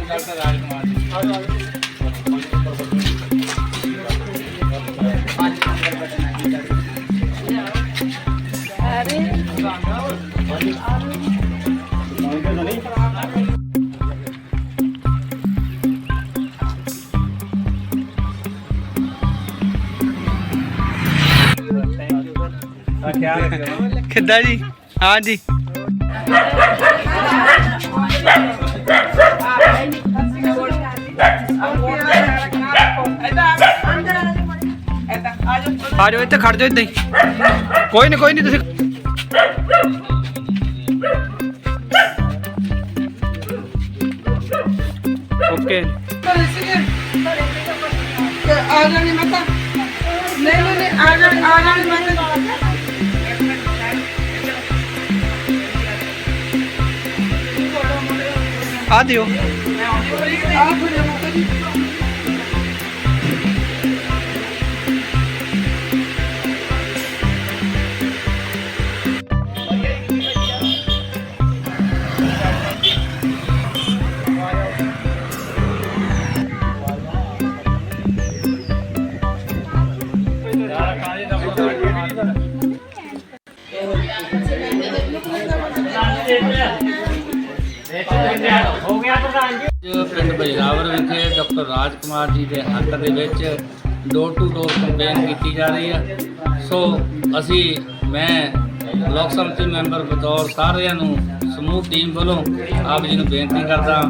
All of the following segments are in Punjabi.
ਡਾਕਟਰ ਜੀ ਆ ਕਿੱਦਾਂ ਜੀ? ਹਾਂ ਜੀ। ਆ ਜਾਓ ਇੱਥੇ ਖੜ ਜਾਓ ਹੀ। ਕੋਈ ਨਹੀਂ ਕੋਈ ਨਹੀਂ ਤੁਸੀਂ ਓਕੇ। ਆ ਜਾਣੀ ਮਾਤਾ ਨਹੀਂ ਨਹੀਂ ਨਹੀਂ ਆ ਜਾਣੀ ਆ ਜਾਣੀ ਮਾਤਾ ਆ ਦਿਓ ਆ ਫੜੋ ਵਿਖੇ ਡਾਕਟਰ ਰਾਜ ਕੁਮਾਰ ਜੀ ਦੇ ਹੱਕ ਦੇ ਵਿੱਚ ਡੋਰ ਟੂ ਡੋਰ ਕੰਪੇਨ ਕੀਤੀ ਜਾ ਰਹੀ ਹੈ। ਸੋ ਅਸੀਂ, ਮੈਂ ਬਲਾਕ ਸੰਮਤੀ ਮੈਂਬਰ ਬਤੌਰ ਸਾਰਿਆਂ ਨੂੰ ਸਮੂਹ ਟੀਮ ਵੱਲੋਂ ਆਪ ਜੀ ਨੂੰ ਬੇਨਤੀ ਕਰਦਾ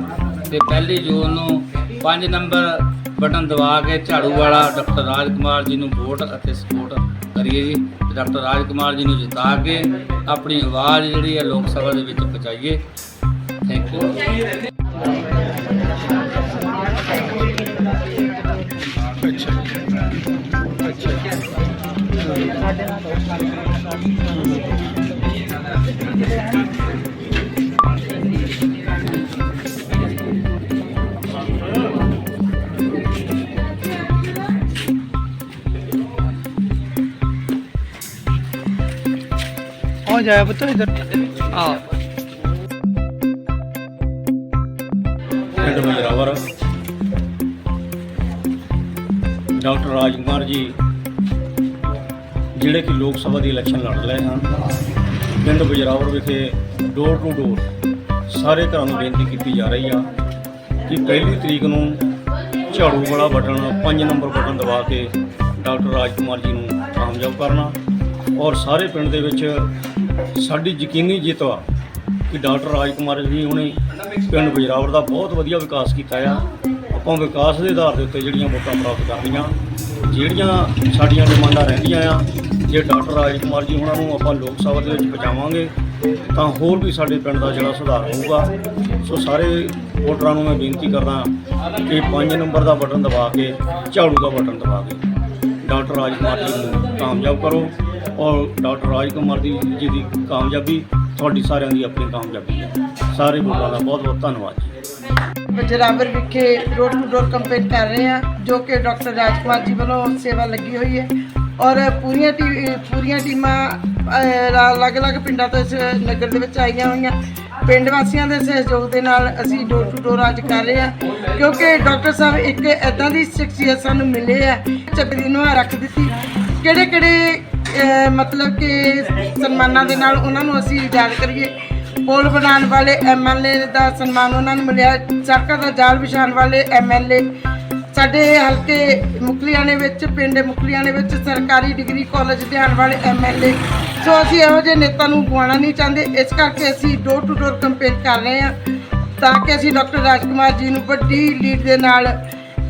ਕਿ ਪਹਿਲੀ ਜੂਨ ਨੂੰ 5 ਨੰਬਰ ਬਟਨ ਦਬਾ ਕੇ ਝਾੜੂ ਵਾਲਾ ਡਾਕਟਰ ਰਾਜ ਕੁਮਾਰ ਜੀ ਨੂੰ ਵੋਟ ਅਤੇ ਸਪੋਰਟ ਕਰੀਏ ਜੀ ਡਾਕਟਰ ਰਾਜ ਕੁਮਾਰ ਜੀ ਨੂੰ ਜਿਤਾ ਕੇ ਆਪਣੀ ਆਵਾਜ਼ ਜਿਹੜੀ ਹੈ ਲੋਕ ਸਭਾ ਦੇ ਵਿੱਚ ਪਹੁੰਚਾਈਏ। ਥੈਂਕ ਯੂ ਆ ਜਾਇਆ ਪੁੱਤ ਇੱਧਰ। ਆ ਪਿੰਡ ਬਜਰਾਵਰ ਡਾਕਟਰ ਰਾਜ ਕੁਮਾਰ ਜੀ। ਜਿਹੜੇ ਕਿ ਲੋਕ ਸਭਾ ਦੀ ਇਲੈਕਸ਼ਨ ਲੜ ਰਹੇ ਹਨ, ਪਿੰਡ ਬਜਰਾਵਰ ਵਿਖੇ ਡੋਰ ਟੂ ਡੋਰ ਸਾਰੇ ਘਰਾਂ ਨੂੰ ਬੇਨਤੀ ਕੀਤੀ ਜਾ ਰਹੀ ਆ ਕਿ ਪਹਿਲੀ ਤਰੀਕ ਨੂੰ ਝਾੜੂ ਵਾਲਾ ਬਟਨ 5 ਨੰਬਰ ਬਟਨ ਦਬਾ ਕੇ ਡਾਕਟਰ ਰਾਜ ਕੁਮਾਰ ਜੀ ਨੂੰ ਕਾਮਯਾਬ ਕਰਨਾ ਔਰ ਸਾਰੇ ਪਿੰਡ ਦੇ ਵਿੱਚ ਸਾਡੀ ਯਕੀਨੀ ਜਿੱਤ ਆ ਕਿ ਡਾਕਟਰ ਰਾਜ ਕੁਮਾਰ ਜੀ ਉਹਨੇ ਪਿੰਡ ਬਜਰਾਵਰ ਦਾ ਬਹੁਤ ਵਧੀਆ ਵਿਕਾਸ ਕੀਤਾ ਆ। ਆਪਾਂ ਵਿਕਾਸ ਦੇ ਆਧਾਰ ਦੇ ਉੱਤੇ ਜਿਹੜੀਆਂ ਵੋਟਾਂ ਪ੍ਰਾਪਤ ਕਰਨੀਆਂ, ਜਿਹੜੀਆਂ ਸਾਡੀਆਂ ਡਿਮਾਂਡਾਂ ਰਹਿੰਦੀਆਂ ਆ ਜੇ ਡਾਕਟਰ ਰਾਜ ਕੁਮਾਰ ਜੀ ਉਹਨਾਂ ਨੂੰ ਆਪਾਂ ਲੋਕ ਸਭਾ ਦੇ ਵਿੱਚ ਪਹੁੰਚਾਵਾਂਗੇ, ਤਾਂ ਹੋਰ ਵੀ ਸਾਡੇ ਪਿੰਡ ਦਾ ਜਿਹੜਾ ਸੁਧਾਰ ਹੋਊਗਾ। ਸੋ ਸਾਰੇ ਵੋਟਰਾਂ ਨੂੰ ਮੈਂ ਬੇਨਤੀ ਕਰਦਾ ਕਿ 5 ਨੰਬਰ ਦਾ ਬਟਨ ਦਬਾ ਕੇ, ਝਾੜੂ ਦਾ ਬਟਨ ਦਬਾ ਕੇ ਡਾਕਟਰ ਰਾਜ ਕੁਮਾਰ ਜੀ ਨੂੰ ਕਾਮਯਾਬ ਕਰੋ ਔਰ ਡਾਕਟਰ ਰਾਜ ਕੁਮਾਰ ਦੀ ਜੀ ਦੀ ਕਾਮਯਾਬੀ ਤੁਹਾਡੀ ਸਾਰਿਆਂ ਦੀ ਆਪਣੀ ਕਾਮਯਾਬੀ ਹੈ। ਸਾਰੇ ਵੋਟਰਾਂ ਦਾ ਬਹੁਤ ਬਹੁਤ ਧੰਨਵਾਦ ਜੀ। ਬਜਰਾਵਰ ਵਿਖੇ ਡੋਰ ਟੂ ਡੋਰ ਕੰਪੇਨ ਕਰ ਰਹੇ ਹਾਂ, ਜੋ ਕਿ ਡਾਕਟਰ ਰਾਜਕੁਮਾਰ ਜੀ ਵੱਲੋਂ ਸੇਵਾ ਲੱਗੀ ਹੋਈ ਹੈ। ਔਰ ਪੂਰੀਆਂ ਟੀ ਪੂਰੀਆਂ ਟੀਮਾਂ ਅਲੱਗ-ਅਲੱਗ ਪਿੰਡਾਂ ਤੋਂ ਇਸ ਨਗਰ ਦੇ ਵਿੱਚ ਆਈਆਂ ਹੋਈਆਂ। ਪਿੰਡ ਵਾਸੀਆਂ ਦੇ ਸਹਿਯੋਗ ਦੇ ਨਾਲ ਅਸੀਂ ਡੋਰ ਟੂ ਡੋਰ ਅੱਜ ਕਰ ਰਹੇ ਹਾਂ। ਕਿਉਂਕਿ ਡਾਕਟਰ ਸਾਹਿਬ, ਇੱਕ ਐਦਾਂ ਦੀ ਸ਼ਖਸੀਅਤ ਸਾਨੂੰ ਮਿਲੇ ਆ ਚੱਕਰੀ ਨੂੰ ਰੱਖ ਦਿੱਤੀ। ਕਿਹੜੇ ਕਿਹੜੇ ਮਤਲਬ ਕਿ ਸਨਮਾਨਾਂ ਦੇ ਨਾਲ ਉਹਨਾਂ ਨੂੰ ਅਸੀਂ ਯਾਦ ਕਰੀਏ। ਪੁਲ ਬਣਾਉਣ ਵਾਲੇ ਐਮਐਲਏ ਦਾ ਸਨਮਾਨ ਉਹਨਾਂ ਨੂੰ ਮਿਲਿਆ ਸੜਕਾਂ ਦਾ ਜਾਲ ਵਿਛਾਉਣ ਵਾਲੇ ਐਮਐਲਏ ਸਾਡੇ ਹਲਕੇ ਮੁਕਲੀਆਣੇ ਵਿੱਚ, ਪਿੰਡ ਮੁਕਲੀਆਣੇ ਵਿੱਚ ਸਰਕਾਰੀ ਡਿਗਰੀ ਕਾਲਜ ਧਿਆਨ ਵਾਲੇ ਐਮਐਲਏ ਸੋ ਅਸੀਂ ਇਹੋ ਜਿਹੇ ਨੇਤਾ ਨੂੰ ਗਵਾਉਣਾ ਨਹੀਂ ਚਾਹੁੰਦੇ। ਇਸ ਕਰਕੇ ਅਸੀਂ ਡੋਰ ਟੂ ਡੋਰ ਕੰਪੇਨ ਕਰ ਰਹੇ ਹਾਂ, ਤਾਂ ਕਿ ਅਸੀਂ ਡਾਕਟਰ ਰਾਜਕੁਮਾਰ ਜੀ ਨੂੰ ਵੱਡੀ ਲੀਡ ਦੇ ਨਾਲ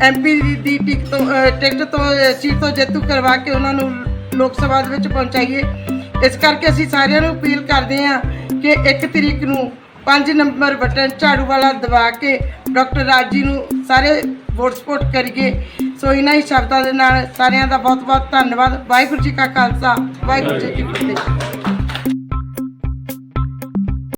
ਐਮਪੀ ਦੀ ਟਿਕਟ ਤੋਂ ਟਿਕਟ ਤੋਂ ਸੀਟ ਤੋਂ ਜੇਤੂ ਕਰਵਾ ਕੇ ਉਹਨਾਂ ਨੂੰ ਲੋਕ ਸਭਾ ਦੇ ਵਿੱਚ ਪਹੁੰਚਾਈਏ। ਇਸ ਕਰਕੇ ਅਸੀਂ ਸਾਰਿਆਂ ਨੂੰ ਅਪੀਲ ਕਰਦੇ ਹਾਂ ਕਿ 1 ਤਰੀਕ ਨੂੰ 5 ਨੰਬਰ ਬਟਨ ਝਾੜੂ ਵਾਲਾ ਦਬਾ ਕੇ ਡਾਕਟਰ ਰਾਜ ਜੀ ਨੂੰ ਸਾਰੇ ਵੋਟ ਸਪੋਰਟ ਕਰੀਏ। ਸੋ ਇਹਨਾਂ ਹੀ ਸ਼ਬਦਾਂ ਦੇ ਨਾਲ ਸਾਰਿਆਂ ਦਾ ਬਹੁਤ ਬਹੁਤ ਧੰਨਵਾਦ। ਵਾਹਿਗੁਰੂ ਜੀ ਕਾ ਖਾਲਸਾ। ਵਾਹਿਗੁਰੂ ਜੀ ਕੀ ਫਤਿਹ।